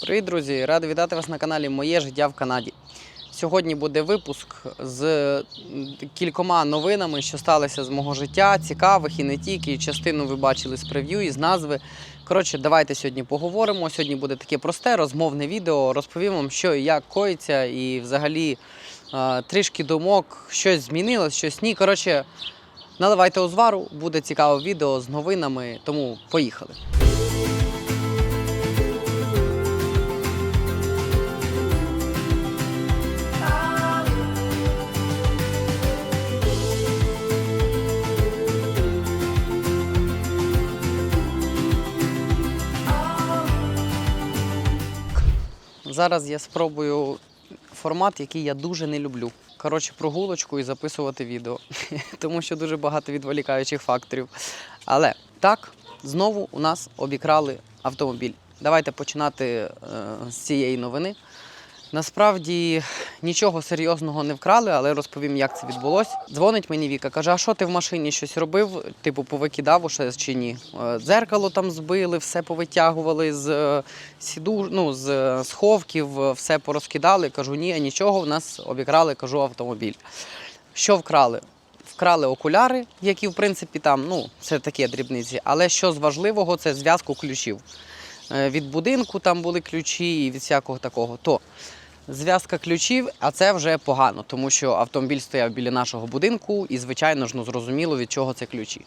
Привіт, друзі! Радий вітати вас на каналі Моє життя в Канаді. Сьогодні буде випуск з кількома новинами, що сталися з мого життя, цікавих і не тільки. Частину ви бачили з прев'ю і з назви. Коротше, давайте сьогодні поговоримо. Сьогодні буде таке просте розмовне відео. Розповім вам, що і як коїться, і взагалі е, трішки думок, щось змінилось, щось ні. Коротше, наливайте узвару, буде цікаве відео з новинами, тому поїхали. Зараз я спробую формат, який я дуже не люблю. Коротше, прогулочку і записувати відео, тому що дуже багато відволікаючих факторів. Але так, знову у нас обікрали автомобіль. Давайте починати е, з цієї новини. Насправді нічого серйозного не вкрали, але розповім, як це відбулося. Дзвонить мені Віка, каже: а що ти в машині щось робив? Типу, повикидав уже чи ні? Е, Дзеркало там збили, все повитягували з е, сіду, ну, з е, сховків, все порозкидали. Кажу, ні, нічого, в нас обікрали, кажу, автомобіль. Що вкрали? Вкрали окуляри, які в принципі там, ну, це таке дрібниці. Але що з важливого, це зв'язку ключів. Е, Від будинку там були ключі і від всякого такого. То зв'язка ключів, а це вже погано, тому що автомобіль стояв біля нашого будинку, і, звичайно ж, ну, зрозуміло, від чого це ключі.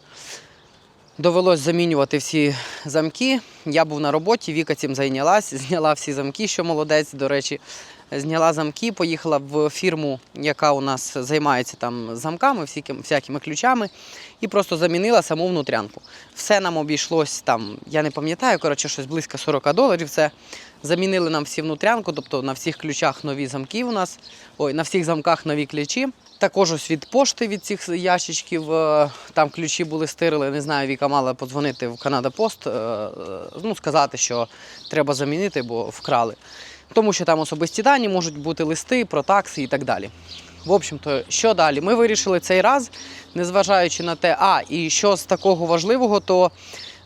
Довелось замінювати всі замки. Я був на роботі, Віка цим зайнялась, зняла всі замки, що молодець, до речі. Зняла замки, поїхала в фірму, яка у нас займається там замками, всякими, ключами, і просто замінила саму внутрянку. Все нам обійшлось там, я не пам'ятаю, коротше, щось близько 40 доларів. Це замінили нам всі внутрянку, тобто на всіх ключах нові замки у нас, ой, на всіх замках нові ключі. Також ось від пошти від цих ящичків е, там ключі були стирили. Не знаю, Віка мала подзвонити в Канада Пост, е, е, ну сказати, що треба замінити, бо вкрали. Тому що там особисті дані можуть бути листи про такси і так далі. В общем-то, що далі? Ми вирішили цей раз, незважаючи на те, а і що з такого важливого, то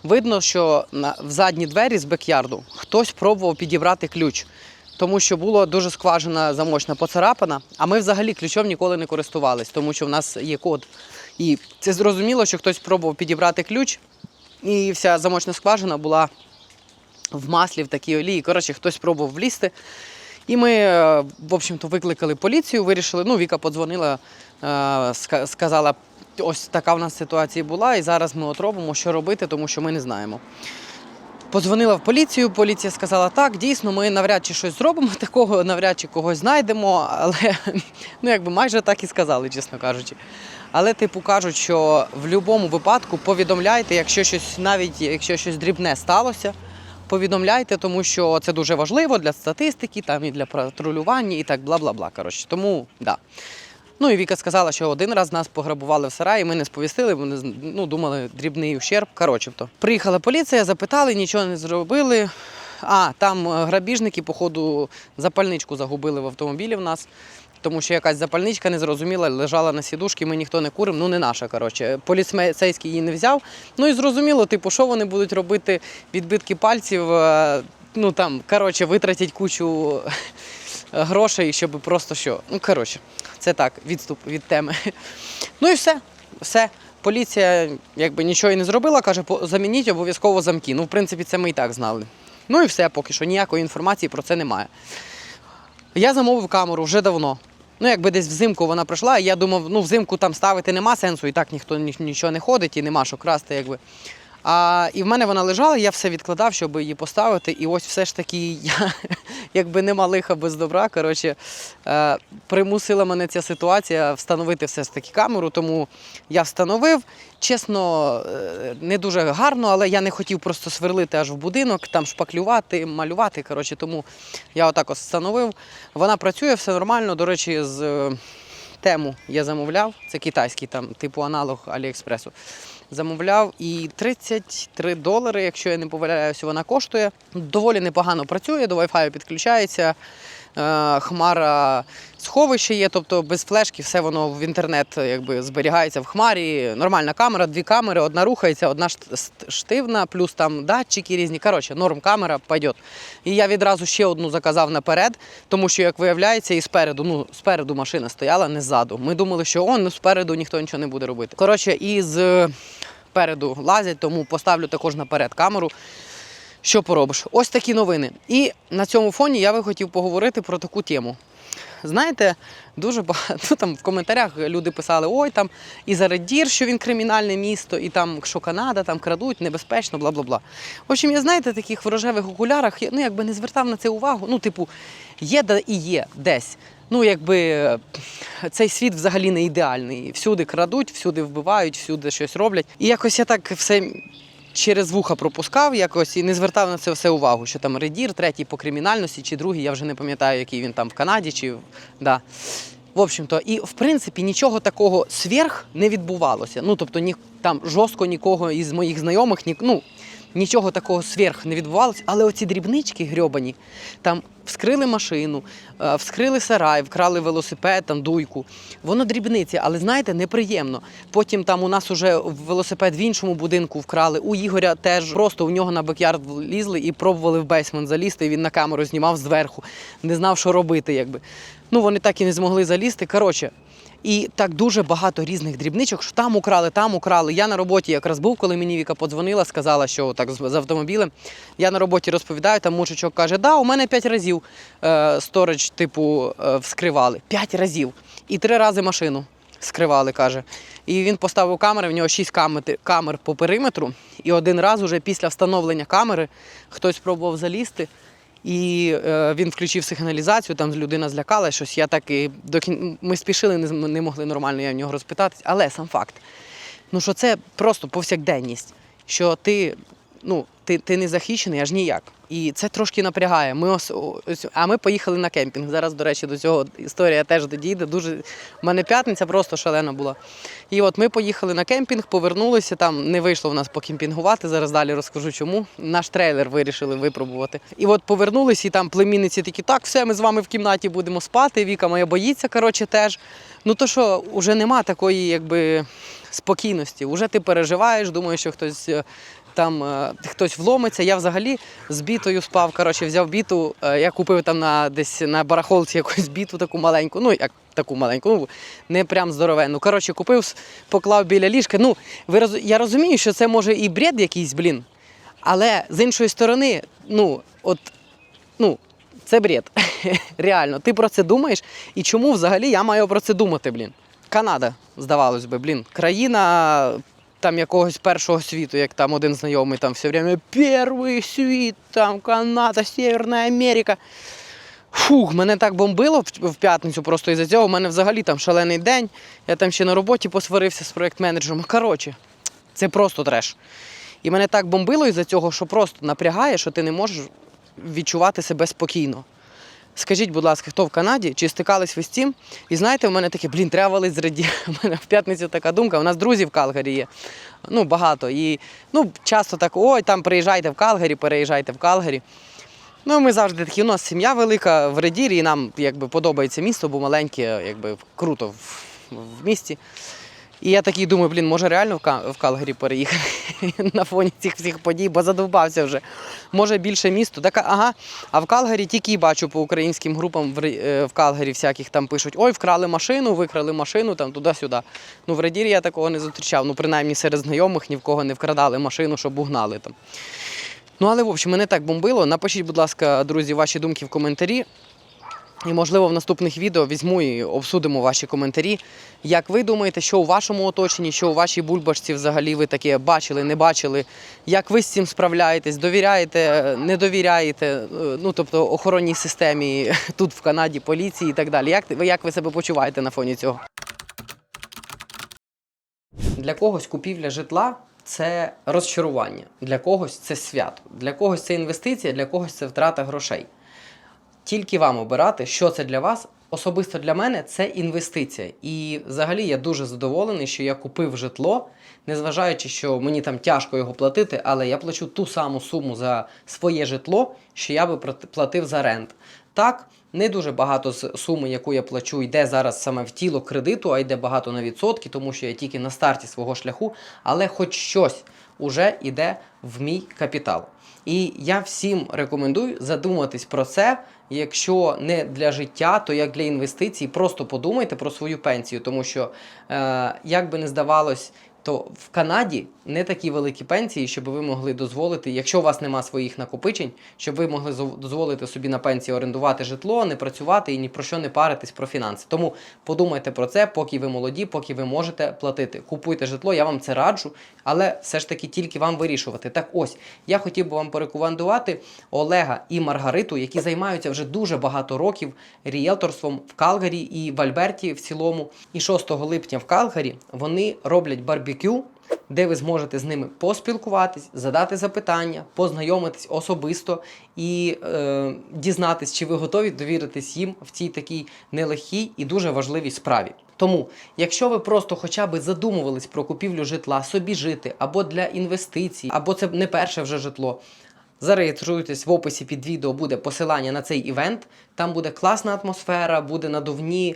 видно, що на, в задні двері з бекярду хтось пробував підібрати ключ. Тому що була дуже скважина замочна поцарапана, а ми взагалі ключом ніколи не користувались, тому що в нас є код. І це зрозуміло, що хтось пробував підібрати ключ, і вся замочна скважина була в маслі, в такій олії. Коротше, хтось пробував влізти. І ми, е, в общем-то, викликали поліцію, вирішили. Ну, Віка подзвонила, е, сказала, ось така в нас ситуація була, і зараз ми от що робити, тому що ми не знаємо. Подзвонила в поліцію, поліція сказала, так, дійсно, ми навряд чи щось зробимо такого, навряд чи когось знайдемо, але ну, якби майже так і сказали, чесно кажучи. Але, типу, кажуть, що в будь-якому випадку повідомляйте, якщо щось, навіть якщо щось дрібне сталося, повідомляйте, тому що це дуже важливо для статистики, там і для патрулювання, і так бла-бла-бла. Коротше, тому да. Ну і Віка сказала, що один раз нас пограбували в сараї, ми не сповістили, вони ну, думали, дрібний ущерб. Коротше, то. Приїхала поліція, запитали, нічого не зробили. А, там е, грабіжники, походу, запальничку загубили в автомобілі в нас. Тому що якась запальничка незрозуміла, лежала на сідушці, ми ніхто не курив, ну не наша, коротше. Поліцейський її не взяв. Ну і зрозуміло, типу, що вони будуть робити відбитки пальців. е, Ну там, коротше, витратять кучу грошей, щоб просто що. Ну, коротше, це так, відступ від теми. Ну і все. Все. Поліція якби нічого і не зробила, каже, «По- замініть обов'язково замки. Ну, в принципі, це ми і так знали. Ну і все, поки що ніякої інформації про це немає. Я замовив камеру вже давно. Ну, якби десь взимку вона прийшла, і я думав, ну взимку там ставити нема сенсу, і так ніхто ні- нічого не ходить, і нема що красти, якби. А, і в мене вона лежала, я все відкладав, щоб її поставити. І ось все ж таки, я якби нема лиха без добра. Коротше, е, примусила мене ця ситуація встановити все ж таки камеру, тому я встановив. Чесно, е, не дуже гарно, але я не хотів просто сверлити аж в будинок, там шпаклювати, малювати. Коротше, тому я отак ось встановив. Вона працює, все нормально. До речі, з е, тему я замовляв. Це китайський там, типу аналог Аліекспресу. Замовляв і 33 долари, якщо я не помиляюся, вона коштує. Доволі непогано працює, до Wi-Fi підключається. Е, хмара сховище є, тобто без флешки, все воно в інтернет якби зберігається в хмарі. Нормальна камера, дві камери, одна рухається, одна штивна, плюс там датчики різні. Коротше, норм камера пойдет. І я відразу ще одну заказав наперед, тому що, як виявляється, і спереду, ну, спереду машина стояла, не ззаду. Ми думали, що он, ну, спереду ніхто нічого не буде робити. Коротше, і з переду лазять, тому поставлю також наперед камеру. Що поробиш? Ось такі новини. І на цьому фоні я би хотів поговорити про таку тему. Знаєте, дуже багато ну, там в коментарях люди писали: ой, там і Зарадір, що він кримінальне місто, і там що Канада, там крадуть, небезпечно, бла бла бла. В общем, я знаєте, таких в рожевих окулярах ну, якби не звертав на це увагу. Ну, типу, є да і є десь. Ну, якби е, цей світ взагалі не ідеальний. Всюди крадуть, всюди вбивають, всюди щось роблять. І якось я так все через вуха пропускав якось і не звертав на це все увагу, що там редір, третій по кримінальності, чи другий, я вже не пам'ятаю, який він там в Канаді, чи да. В общем-то, і в принципі нічого такого сверх не відбувалося. Ну, тобто, ні, там жорстко нікого із моїх знайомих, ні, ну, нічого такого сверх не відбувалося. Але оці дрібнички грьобані, там вскрили машину, е, вскрили сарай, вкрали велосипед, там дуйку. Воно дрібниці, але знаєте, неприємно. Потім там у нас уже велосипед в іншому будинку вкрали. У Ігоря теж просто у нього на бекярд влізли і пробували в бейсмент залізти. І він на камеру знімав зверху, не знав, що робити. Якби. Ну вони так і не змогли залізти. Коротше. І так дуже багато різних дрібничок, що там украли, там украли. Я на роботі якраз був, коли мені Віка подзвонила, сказала, що так з автомобілем. Я на роботі розповідаю, там мужичок каже, да, у мене п'ять разів е, сторож, типу, е, вскривали. П'ять разів. І три рази машину скривали, каже. І він поставив камери, в нього шість камер, камер по периметру. І один раз, уже після встановлення камери, хтось пробував залізти. І е, він включив сигналізацію, там людина злякала щось. Я так і до кін... ми спішили, не, не могли нормально я в нього розпитатись. Але сам факт, ну що це просто повсякденність, що ти, ну, ти, ти не захищений аж ніяк. І це трошки напрягає. Ми ос, ось, а ми поїхали на кемпінг. Зараз, до речі, до цього історія теж додійде. Дуже... У мене п'ятниця просто шалена була. І от ми поїхали на кемпінг, повернулися. Там не вийшло в нас покемпінгувати. Зараз далі розкажу чому. Наш трейлер вирішили випробувати. І от повернулися, і там племінниці такі, так, все, ми з вами в кімнаті будемо спати. Віка моя боїться, коротше, теж. Ну то що, вже нема такої, якби спокійності. Уже ти переживаєш, думаєш, що хтось. Там е, хтось вломиться. Я взагалі з бітою спав. Коротше, взяв біту. е, я купив там на десь на барахолці якусь біту таку маленьку. Ну як таку маленьку, ну не прям здоровенну. Коротше, купив, поклав біля ліжка. Ну, ви я розумію, що це може і бред якийсь, блін. Але з іншої сторони, ну, от, ну, це бред. Реально, ти про це думаєш. І чому взагалі я маю про це думати, блін? Канада, здавалось би, блін, країна там якогось першого світу, як там один знайомий там все время перший світ, там Канада, Северна Америка. Фух, мене так бомбило в- п'ятницю просто із-за цього. У мене взагалі там шалений день. Я там ще на роботі посварився з проєкт-менеджером. Коротше, це просто треш. І мене так бомбило із-за цього, що просто напрягає, що ти не можеш відчувати себе спокійно. Скажіть, будь ласка, хто в Канаді, чи стикались ви з цим? І знаєте, у мене таке, блін, треба валить з раді. У мене в п'ятницю така думка. У нас друзі в Калгарі є. Ну, багато. І ну, часто так, ой, там приїжджайте в Калгарі, переїжджайте в Калгарі. Ну, ми завжди такі, у нас сім'я велика в Редірі, і нам якби, подобається місто, бо маленьке, якби круто в, в місті. І я такий думаю, блін, може реально в, Ка- Калгарі переїхати на фоні цих всіх подій, бо задовбався вже. Може більше місто. Так, ага. А в Калгарі тільки і бачу по українським групам е, в Калгарі всяких там пишуть: ой, вкрали машину, викрали машину там туди-сюди. Ну в Редірі я такого не зустрічав. Ну, принаймні серед знайомих ні в кого не вкрадали машину, щоб угнали там. Ну, але в общем, мене так бомбило. Напишіть, будь ласка, друзі, ваші думки в коментарі. І, можливо, в наступних відео візьму і обсудимо ваші коментарі. Як ви думаєте, що у вашому оточенні, що у вашій бульбашці взагалі ви таке бачили, не бачили? Як ви з цим справляєтесь? Довіряєте, не довіряєте? Е, Ну, тобто охоронній системі тут в Канаді, поліції і так далі. Як, як ви себе почуваєте на фоні цього? Для когось купівля житла це розчарування, для когось це свято, для когось це інвестиція, для когось це втрата грошей. Тільки вам обирати, що це для вас особисто для мене це інвестиція. І взагалі я дуже задоволений, що я купив житло, незважаючи, що мені там тяжко його платити, але я плачу ту саму суму за своє житло, що я би платив за рент. Так, не дуже багато з суми, яку я плачу, йде зараз саме в тіло кредиту, а йде багато на відсотки, тому що я тільки на старті свого шляху, але хоч щось уже йде в мій капітал. І я всім рекомендую задуматись про це. Якщо не для життя, то як для інвестицій, просто подумайте про свою пенсію, тому що, е, як би не здавалось, то в Канаді не такі великі пенсії, щоб ви могли дозволити, якщо у вас нема своїх накопичень, щоб ви могли дозволити собі на пенсії орендувати житло, не працювати і ні про що не паритись про фінанси. Тому подумайте про це, поки ви молоді, поки ви можете платити. Купуйте житло, я вам це раджу, але все ж таки тільки вам вирішувати. Так ось я хотів би вам порекомендувати Олега і Маргариту, які займаються вже дуже багато років ріелторством в Калгарі і в Альберті в цілому. І 6 липня в Калгарі вони роблять барбекю, де ви зможете з ними поспілкуватись, задати запитання, познайомитись особисто і е, дізнатись, чи ви готові довіритись їм в цій такій нелегкій і дуже важливій справі. Тому, якщо ви просто хоча б задумувались про купівлю житла, собі жити або для інвестицій, або це не перше вже житло. Зареєструйтесь в описі під відео буде посилання на цей івент. Там буде класна атмосфера, буде надувні е,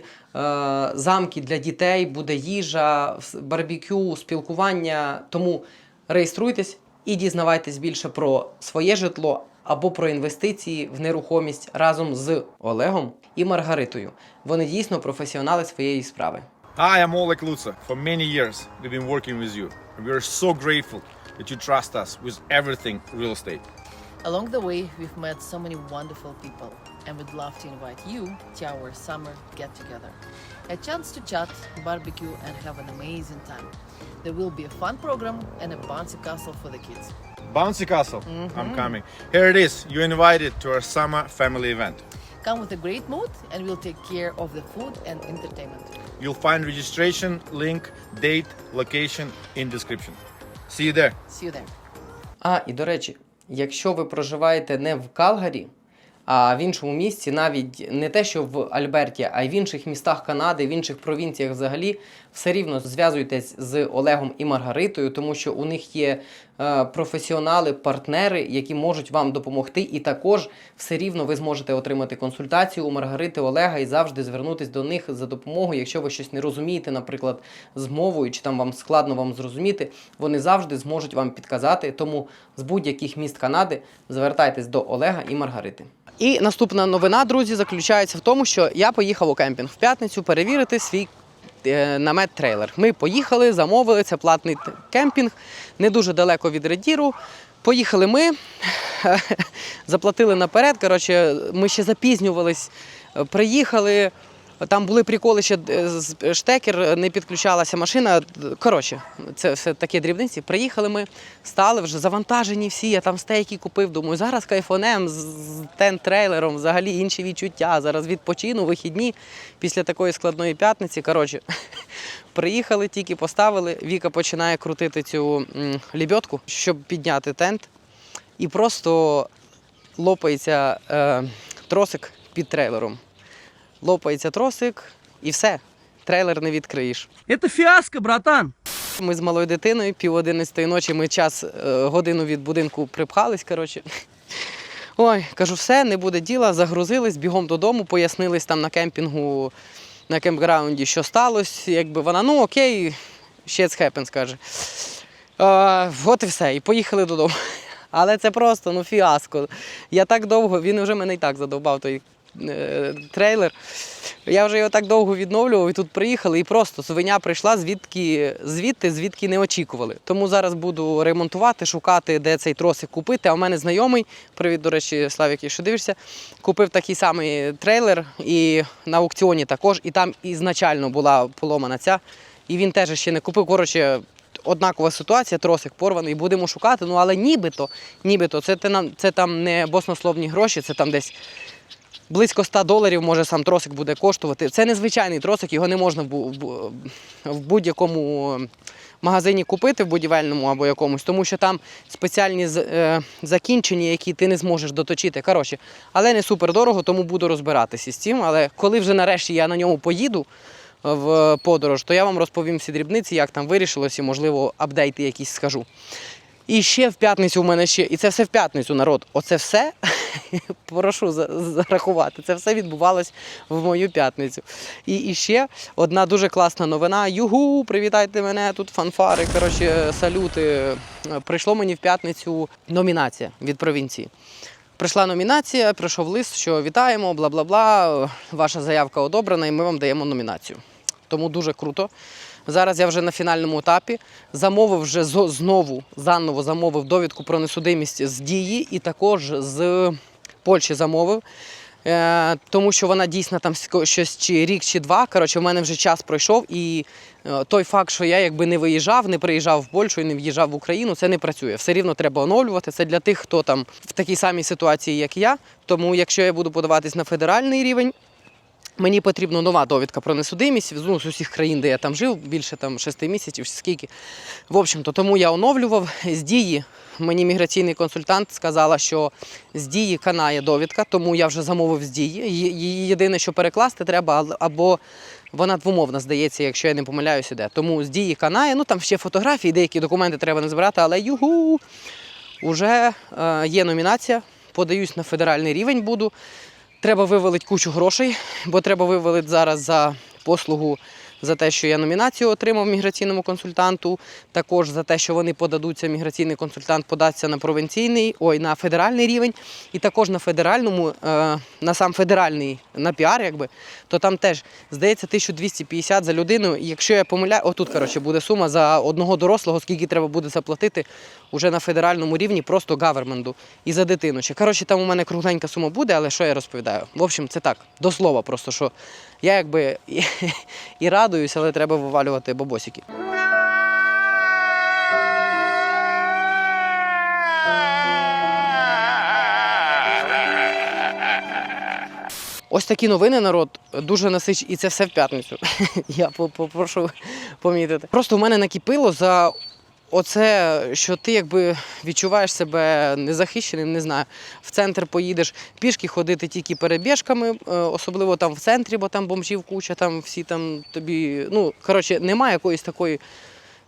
замки для дітей, буде їжа, барбекю, спілкування. Тому реєструйтесь і дізнавайтесь більше про своє житло або про інвестиції в нерухомість разом з Олегом і Маргаритою. Вони дійсно професіонали своєї справи. Hi, I'm Oleg Lutsa. For many years, we've been working with you. We are so grateful that you trust us with everything real estate. Along the way, we've met so many wonderful people, and we'd love to invite you to our summer get together. A chance to chat, barbecue, and have an amazing time. There will be a fun program and a bouncy castle for the kids. Bouncy Castle, I'm coming. Here it is. You're invited to our summer family event. Come with a great mood, and we'll take care of the food and entertainment. You'll find registration, link, date, location in description. See you there. See you there. А, і до речі, якщо ви проживаєте не в Калгарі, а в іншому місці, навіть не те, що в Альберті, а й в інших містах Канади, в інших провінціях взагалі, все рівно зв'язуйтесь з Олегом і Маргаритою, тому що у них є професіонали, партнери, які можуть вам допомогти. І також все рівно ви зможете отримати консультацію у Маргарити Олега і завжди звернутись до них за допомогою, якщо ви щось не розумієте, наприклад, з мовою, чи там вам складно вам зрозуміти, вони завжди зможуть вам підказати. Тому з будь-яких міст Канади звертайтесь до Олега і Маргарити. І наступна новина, друзі, заключається в тому, що я поїхав у кемпінг в п'ятницю перевірити свій е, намет трейлер. Ми поїхали, замовили це платний кемпінг, не дуже далеко від редіру. Поїхали ми, заплатили наперед. Коротше, ми ще запізнювались, е, приїхали. Там були приколи, ще е, штекер не підключалася машина. Коротше, це все такі дрібниці. Приїхали ми, стали вже завантажені всі. Я там стейки купив. Думаю, зараз кайфонем з тент-трейлером, взагалі інші відчуття. Зараз відпочину, вихідні після такої складної п'ятниці. Коротше, приїхали, тільки поставили. Віка починає крутити цю лебедку, щоб підняти тент. І просто лопається е, тросик під трейлером лопається тросик і все. Трейлер не відкриєш. Это фиаско, братан. Ми з малою дитиною, пів одинадцятої ночі, ми час е, годину від будинку припхались. Коротше. Ой, кажу, все, не буде діла. Загрузились, бігом додому, пояснились там на кемпінгу, на кемпграунді, що сталося. Якби вона, ну окей, shit happens, каже. Е, от і все. І поїхали додому. Але це просто ну, фіаско. Я так довго, він вже мене і так задовбав той трейлер. Я вже його так довго відновлював і тут приїхали, і просто свиня прийшла звідки, звідти, звідки не очікували. Тому зараз буду ремонтувати, шукати, де цей тросик купити. А у мене знайомий, привіт, до речі, Славік, якщо дивишся, купив такий самий трейлер і на аукціоні також. І там ізначально була поломана ця. І він теж ще не купив. Коротше, однакова ситуація, тросик порваний, будемо шукати. Ну але нібито, нібито, це, це там не баснословні гроші, це там десь близько 100 доларів може сам тросик буде коштувати. Це незвичайний тросик, його не можна в бу- бу- в будь-якому магазині купити в будівельному або якомусь, тому що там спеціальні е, закінчення, які ти не зможеш доточити. Коротше, але не супер дорого, тому буду розбиратися з цим. Але коли вже нарешті я на ньому поїду е, в подорож, то я вам розповім всі дрібниці, як там вирішилось, і можливо апдейти якісь скажу. І ще в п'ятницю в мене ще, і це все в п'ятницю, народ. Оце все прошу зарахувати. Це все відбувалось в мою п'ятницю. І, і ще одна дуже класна новина. Югу, привітайте мене, тут фанфари. Коротше, салюти. Прийшло мені в п'ятницю номінація від провінції. Прийшла номінація, прийшов лист, що вітаємо, бла бла бла. Ваша заявка одобрена, і ми вам даємо номінацію. Тому дуже круто. Зараз я вже на фінальному етапі. Замовив вже знову заново замовив довідку про несудимість з дії і також з Польщі замовив. Е, тому що вона дійсно там щось чи рік, чи два. Коротше, в мене вже час пройшов, і е, той факт, що я якби не виїжджав, не приїжджав в Польщу і не в'їжджав в Україну, це не працює. Все рівно треба оновлювати. Це для тих, хто там в такій самій ситуації, як я. Тому, якщо я буду подаватись на федеральний рівень, Мені потрібна нова довідка про несудимість ну, з усіх країн, де я там жив, більше там шести місяців, чи скільки. В общем-то, тому я оновлював з дії. Мені міграційний консультант сказала, що з дії канає довідка, тому я вже замовив з дії. Її єдине, що перекласти треба, або вона двомовна, здається, якщо я не помиляюся, де. Тому з дії канає. Ну там ще фотографії, деякі документи треба не збирати, але югу, уже е, є номінація. Подаюсь на федеральний рівень буду. Треба вивалити кучу грошей, бо треба вивалити зараз за послугу за те, що я номінацію отримав міграційному консультанту. Також за те, що вони подадуться, міграційний консультант подасться на провінційний, ой, на федеральний рівень, і також на федеральному, е, на сам федеральний, на піар, якби, то там теж здається 1250 за людину. Якщо я помиляю, отут коротше буде сума за одного дорослого, скільки треба буде заплатити уже на федеральному рівні, просто гаверменду і за дитину. Коротше, там у мене кругленька сума буде, але що я розповідаю? В общем, це так, до слова, просто що я якби і, і радуюсь, але треба вивалювати бабосики. Ось такі новини, народ, дуже насич, і це все в п'ятницю. Я попрошу помітити. Просто у мене накипило за оце, що ти якби відчуваєш себе незахищеним, не знаю. В центр поїдеш пішки ходити тільки перебіжками, е, особливо там в центрі, бо там бомжів куча, там всі там тобі. Ну, коротше, немає якоїсь такої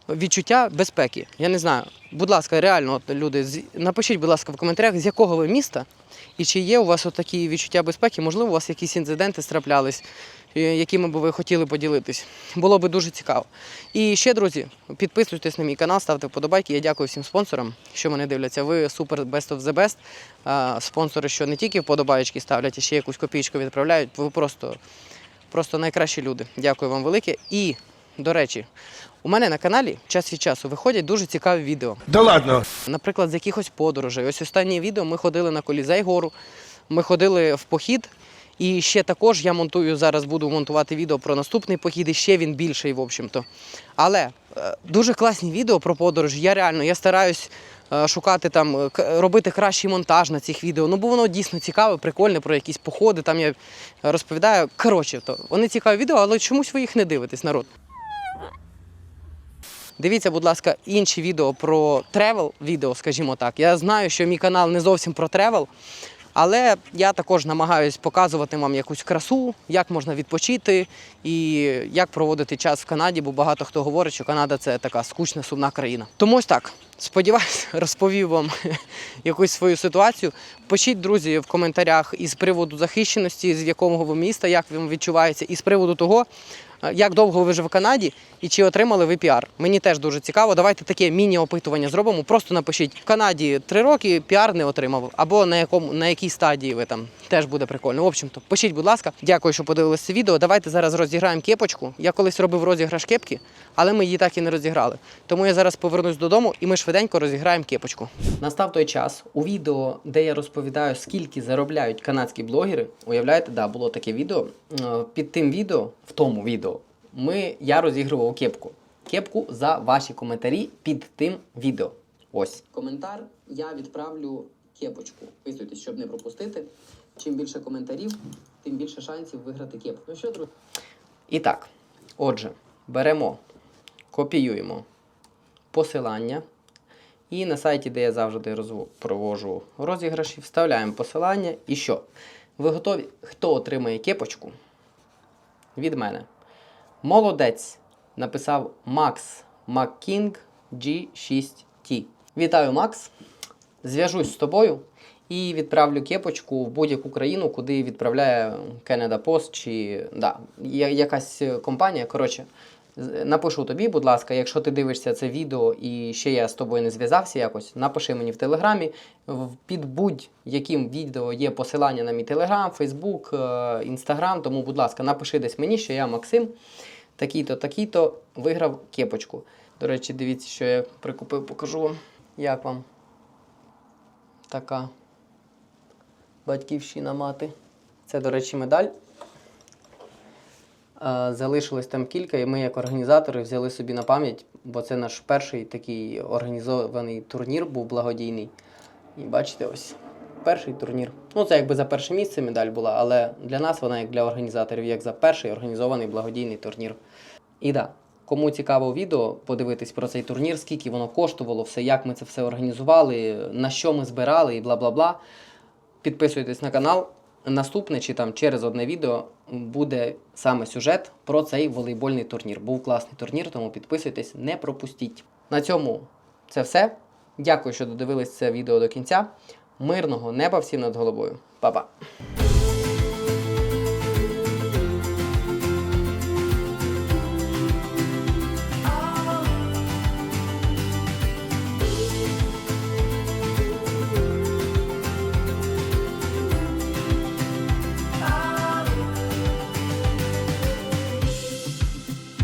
відчуття безпеки. Я не знаю. Будь ласка, реально, от, люди, напишіть, будь ласка, в коментарях, з якого ви міста і чи є у вас от такі відчуття безпеки, можливо, у вас якісь інциденти траплялись, е, якими би ви хотіли поділитись. Було би дуже цікаво. І ще, друзі, підписуйтесь на мій канал, ставте вподобайки. Я дякую всім спонсорам, що мене дивляться. Ви супер best of the best. Спонсори, що не тільки вподобайки ставлять, а ще якусь копійку відправляють. Ви просто, просто найкращі люди. Дякую вам велике. І, до речі, у мене на каналі час від часу виходять дуже цікаві відео. Да ладно. Наприклад, з якихось подорожей. Ось останнє відео ми ходили на Колізей гору, ми ходили в похід. І ще також я монтую зараз, буду монтувати відео про наступний похід, і ще він більший, в общем-то. Але е, дуже класні відео про подорожі. Я реально я стараюсь е, шукати там, е, робити кращий монтаж на цих відео. Ну, бо воно дійсно цікаве, прикольне про якісь походи. Там я розповідаю. Коротше, то вони цікаві відео, але чомусь ви їх не дивитесь, народ. Дивіться, будь ласка, інші відео про тревел, відео, скажімо так. Я знаю, що мій канал не зовсім про тревел, але я також намагаюсь показувати вам якусь красу, як можна відпочити і як проводити час в Канаді, бо багато хто говорить, що Канада це така скучна, сумна країна. Тому ось так. Сподіваюсь, розповів вам якусь свою ситуацію. Пишіть, друзі, в коментарях із приводу захищеності, з якого ви міста, як вам відчувається, і з приводу того, як довго ви вже в Канаді і чи отримали ви піар. Мені теж дуже цікаво. Давайте таке міні-опитування зробимо. Просто напишіть в Канаді три роки піар не отримав, або на якому на якій стадії ви там теж буде прикольно. В общем-то, пишіть, будь ласка. Дякую, що подивилися відео. Давайте зараз розіграємо кепочку. Я колись робив розіграш кепки, але ми її так і не розіграли. Тому я зараз повернусь додому і ми швиденько розіграємо кепочку. Настав той час у відео, де я розповідаю, скільки заробляють канадські блогери. Уявляєте, да, було таке відео. Е, Під тим відео, в тому відео, ми, я розігрував кепку. Кепку за ваші коментарі під тим відео. Ось. Коментар я відправлю кепочку. Підписуйтесь, щоб не пропустити. Чим більше коментарів, тим більше шансів виграти кепку. Ну що, друзі? І так, отже, беремо, копіюємо посилання. І на сайті, де я завжди проводжу розіграші, вставляємо посилання. І що? Ви готові? Хто отримає кепочку? Від мене. Молодець написав Макс Маккінг G6T. Вітаю, Макс! Зв'яжусь з тобою і відправлю кепочку в будь-яку країну, куди відправляє Canada Post чи да, якась компанія. Коротше, напишу тобі, будь ласка, якщо ти дивишся це відео і ще я з тобою не зв'язався якось, напиши мені в телеграмі. Під будь-яким відео є посилання на мій телеграм, Фейсбук, е, інстаграм. Тому, будь ласка, напиши десь мені, що я Максим, такий-то, такий-то виграв кепочку. До речі, дивіться, що я прикупив, покажу вам, як вам така батьківщина мати. Це, до речі, медаль. Е, Залишилось там кілька, і ми, як організатори, взяли собі на пам'ять, бо це наш перший такий організований турнір був благодійний. І бачите, ось перший турнір. Ну, це якби за перше місце медаль була, але для нас вона як для організаторів, як за перший організований благодійний турнір. І да, кому цікаво відео подивитись про цей турнір, скільки воно коштувало, все, як ми це все організували, на що ми збирали і бла бла бла. Підписуйтесь на канал. Наступне чи там через одне відео буде саме сюжет про цей волейбольний турнір. Був класний турнір, тому підписуйтесь, не пропустіть. На цьому це все. Дякую, що додивились це відео до кінця. Мирного неба всім над головою. Па-па!